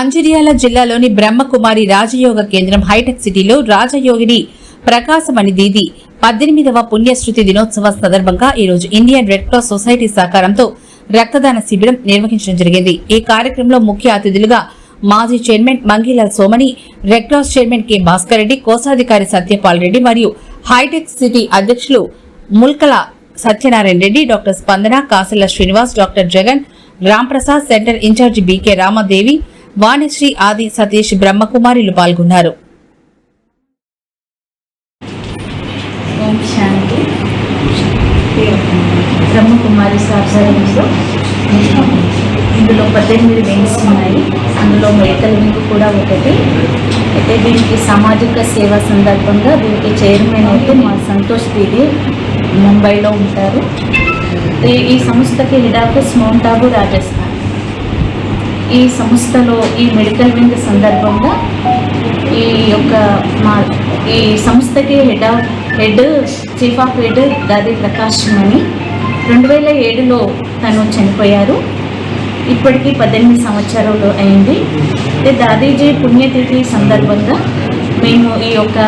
మంచిర్యాల జిల్లాలోని బ్రహ్మకుమారి రాజయోగ కేంద్రం హైటెక్ సిటీలో రాజయోగిని ప్రకాశమణి దీది పద్దెనిమిదవ పుణ్యశ్రుతి దినోత్సవ సందర్భంగా ఈరోజు ఇండియన్ రెడ్ క్రాస్ సొసైటీ సహకారంతో రక్తదాన శిబిరం నిర్వహించడం జరిగింది. ఈ కార్యక్రమంలో ముఖ్య అతిథులుగా మాజీ chairman Mangilal Somani red cross chairman K Bhaskar Reddy కోశాధికారి సత్యపాల్ రెడ్డి మరియు హైటెక్ సిటీ అధ్యక్షులు Mulkala Satyanarayana Reddy doctor Spandana Kasala Srinivas doctor Jagan Ramprasad centre in charge BK Ramadevi Vanishree Adi Satish బ్రహ్మకుమారిలు పాల్గొన్నారు. బ్రహ్మకుమారి ఆధ్వర్యంలో ఇందులో పద్దెనిమిది వింగ్స్ ఉన్నాయి. అందులో మెడికల్ వింగ్ కూడా ఒకటి. అయితే దీనికి సామాజిక సేవ సందర్భంగా దీనికి చైర్మన్ అయితే మా సంతోష్ దీది ముంబైలో ఉంటారు. ఈ- ఈ సంస్థకి head office Mount Abu Rajasthan. ఈ సంస్థలో ఈ మెడికల్ వింగ్ సందర్భంగా ఈ యొక్క మా ఈ సంస్థకి head of head chief of head Dadi Prakash అని రెండు వేల ఏడులో తను చనిపోయారు. ఇప్పటికీ పద్దెనిమిది సంవత్సరాలు అయింది. అయితే దాదీజీ పుణ్యతిథి సందర్భంగా మేము ఈ యొక్క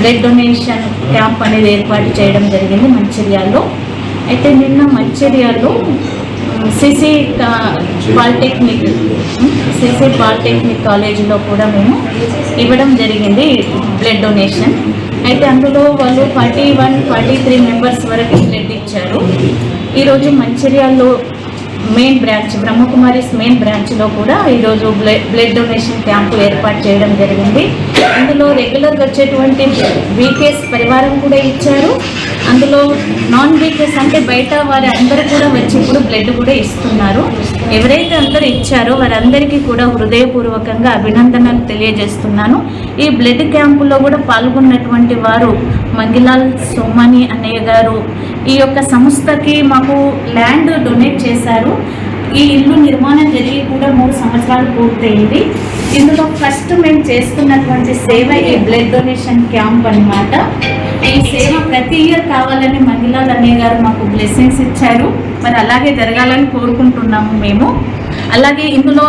బ్లడ్ డొనేషన్ క్యాంప్ అనేది ఏర్పాటు చేయడం జరిగింది మంచిర్యాల్లో. అయితే నిన్న మంచిర్యాల్లో సిసి పాలిటెక్నిక్ సిసి పాలిటెక్నిక్ కాలేజీలో కూడా మేము ఇవ్వడం జరిగింది బ్లడ్ డొనేషన్ అయితే అందులో వాళ్ళు forty one forty three members వరకు బ్లడ్ ఇచ్చారు. ఈరోజు మంచిర్యాలలో మెయిన్ బ్రాంచ్ బ్రహ్మకుమారిస్ మెయిన్ బ్రాంచ్లో కూడా ఈరోజు బ్లడ్ బ్లడ్ డొనేషన్ క్యాంపు ఏర్పాటు చేయడం జరిగింది. ఇందులో రెగ్యులర్గా వచ్చేటువంటి వీకేస్ పరివారం కూడా ఇచ్చారు. అందులో నాన్ వీకేస్ అంటే బయట వారి అందరూ కూడా వచ్చి ఇప్పుడు బ్లడ్ కూడా ఇస్తున్నారు. ఎవరైతే అందరూ ఇచ్చారో వారందరికీ కూడా హృదయపూర్వకంగా అభినందనలు తెలియజేస్తున్నాను. ఈ బ్లడ్ క్యాంపులో కూడా పాల్గొన్నటువంటి వారు మంగిలాల్ సోమని అన్నయ్య గారు. ఈ యొక్క సంస్థకి మాకు ల్యాండ్ డొనేట్ చేశారు. ఈ ఇల్లు నిర్మాణం జరిగి కూడా మూడు సంవత్సరాలు పూర్తయింది. ఇందులో ఫస్ట్ మేము చేస్తున్నటువంటి సేవ ఈ బ్లడ్ డొనేషన్ క్యాంప్ అన్నమాట. ఈ సేవ ప్రతి ఇయర్ కావాలని మంగిలాల్ అన్నయ్య గారు మాకు బ్లెస్సింగ్స్ ఇచ్చారు. మరి అలాగే జరగాలని కోరుకుంటున్నాము మేము. అలాగే ఇందులో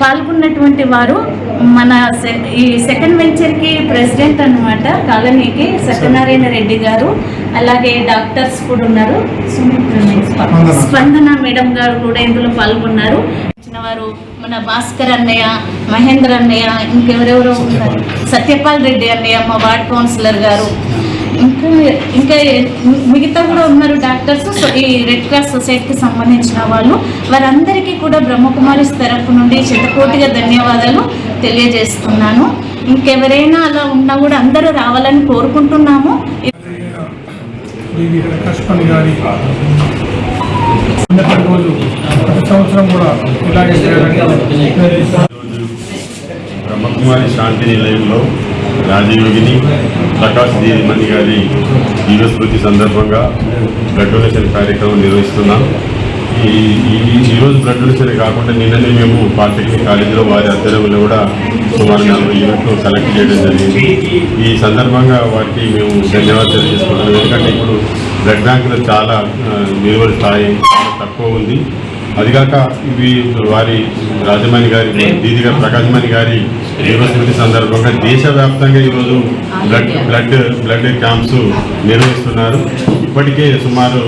పాల్గొన్నటువంటి వారు మన ఈ సెకండ్ వెంచర్కి ప్రెసిడెంట్ అన్నమాట కాలనీకి సత్యనారాయణ రెడ్డి గారు. అలాగే డాక్టర్స్ కూడా ఉన్నారు. స్పందన. మేడం గారు కూడా ఇందులో పాల్గొన్నారు. వారు మన భాస్కర్ అన్నయ్య మహేంద్ర అన్నయ్య ఇంకెవరెవరో ఉన్నారు. సత్యపాల్ రెడ్డి అన్నయ్య మా వార్డ్ కౌన్సిలర్ గారు. ఇంకా ఇంకా మిగతా కూడా ఉన్నారు డాక్టర్స్ సో ఈ రెడ్ క్రాస్ సొసైటీకి సంబంధించిన వాళ్ళు వారందరికీ కూడా బ్రహ్మకుమారి తరపు నుండి శతకోటిగా ధన్యవాదాలు తెలియజేస్తున్నాను ఇంకెవరైనా అలా ఉన్నా కూడా అందరూ రావాలని కోరుకుంటున్నాము రోజు సంవత్సరం కూడా. బ్రహ్మకుమారి శాంతి నిలయంలో రాజయోగిని ప్రకాష్ దీమణి గారి దివ్యస్మృతి సందర్భంగా బ్లడ్ డొనేషన్ కార్యక్రమం నిర్వహిస్తున్నాం. ఈ ఈ- ఈరోజు బ్లడ్ డొనేషన్ కాకుండా నిన్ననే మేము పాలిటెక్నిక్ కాలేజీలో వారి ఆధ్వర్యంలో కూడా సుమారు నలభై యూనిట్లు కలెక్ట్ చేయడం జరిగింది. ఈ సందర్భంగా వారికి మేము ధన్యవాదాలు తెలియజేసుకుంటున్నాం. ఎందుకంటే ఇప్పుడు బ్లడ్ బ్యాంకులు చాలా ఆ, నిలువల స్థాయి తక్కువ ఉంది. అదిగాక ఇవి వారి రాజమణి గారి దీదిగా ప్రకాశమణి గారి దివస్మృతి సందర్భంగా దేశవ్యాప్తంగా ఈరోజు బ్లడ్ బ్లడ్ బ్లడ్ క్యాంప్స్ నిర్వహిస్తున్నారు. ఇప్పటికే సుమారు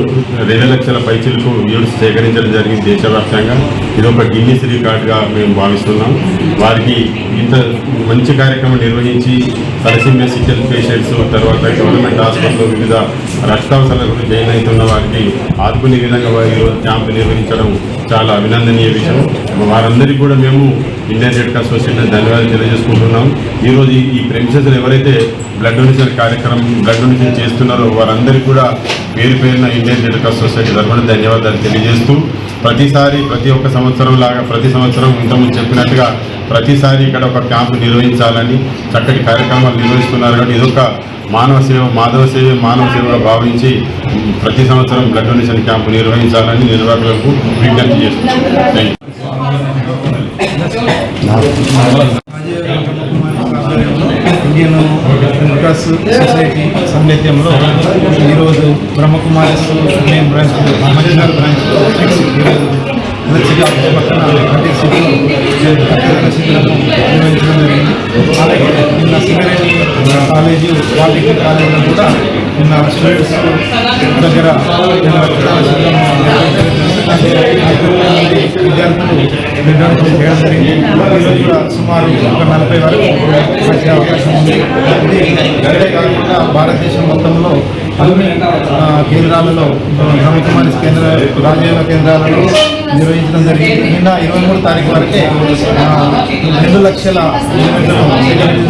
రెండు లక్షల పైచిలకు యూనిట్స్ సేకరించడం జరిగింది దేశవ్యాప్తంగా. ఇది ఒక గిన్నీస్ రికార్డుగా మేము భావిస్తున్నాం. వారికి ఇంత మంచి కార్యక్రమం నిర్వహించి తలసిమియా సిటిల్ పేషెంట్స్ తర్వాత గవర్నమెంట్ హాస్పిటల్లో వివిధ రక్తావసరాల గురించి జైన్ అవుతున్న వారికి ఆదుకునే విధంగా వారు క్యాంపు నిర్వహించడం చాలా అభినందనీయ విషయం. వారందరికీ కూడా మేము ఇండియన్ రెడ్ క్రాస్ సొసైటీ ధన్యవాదాలు తెలియజేసుకుంటున్నాం. ఈరోజు ఈ- ప్రెమిసెస్లు ఎవరైతే బ్లడ్ డొనేషన్ కార్యక్రమం బ్లడ్ డొనేషన్ చేస్తున్నారో వారందరికీ కూడా పేరు పేరున ఇండియన్ రెడ్ క్రాస్ సొసైటీ తరఫున ధన్యవాదాలు తెలియజేస్తూ ప్రతిసారి ప్రతి ఒక్క సంవత్సరం లాగా ప్రతి సంవత్సరం ఇంతకుముందు చెప్పినట్టుగా ప్రతిసారి ఇక్కడ ఒక క్యాంపు నిర్వహించాలని చక్కటి కార్యక్రమాలు నిర్వహిస్తున్నారు కాబట్టి ఇదొక మానవ సేవ మాధవ సేవ మానవ సేవగా భావించి ప్రతి సంవత్సరం బ్లడ్ డొనేషన్ క్యాంపు నిర్వహించాలని నిర్వాహకులకు విజ్ఞప్తి చేస్తున్నాను ఇండియన్ వికాస్ సొసైటీ సాన్నిధ్యంలో ఈరోజు బ్రహ్మకుమారి బ్రాంచ్ మంచిర్యాల బ్రాంచ్ ఈరోజు మంచిగా పక్కన హండ్రెడ్ సిటీలో అలాగే నిన్న సింగరేణి కాలేజీ పాలిటెక్నిక్ కాలేజీలో కూడా నిన్న స్టూడెంట్స్ దగ్గర విద్యార్థులు చేయడం జరిగింది ఈరోజు కూడా సుమారు ఒక నలభై వరకు వచ్చే అవకాశం ఉంది ఇది కాకుండా భారతదేశం మొత్తంలో కేంద్రాలలో బ్రహ్మకుమారి కేంద్ర రాజయోగ కేంద్రాలలో నిర్వహించడం జరిగింది. నిన్న ఇరవై మూడు తారీఖు వరకే రెండు లక్షల జరిగింది.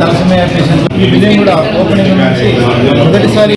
తలసమయ పేషెంట్ ఈ విజయం కూడా ఓపెనింగ్ నుంచి మొదటిసారి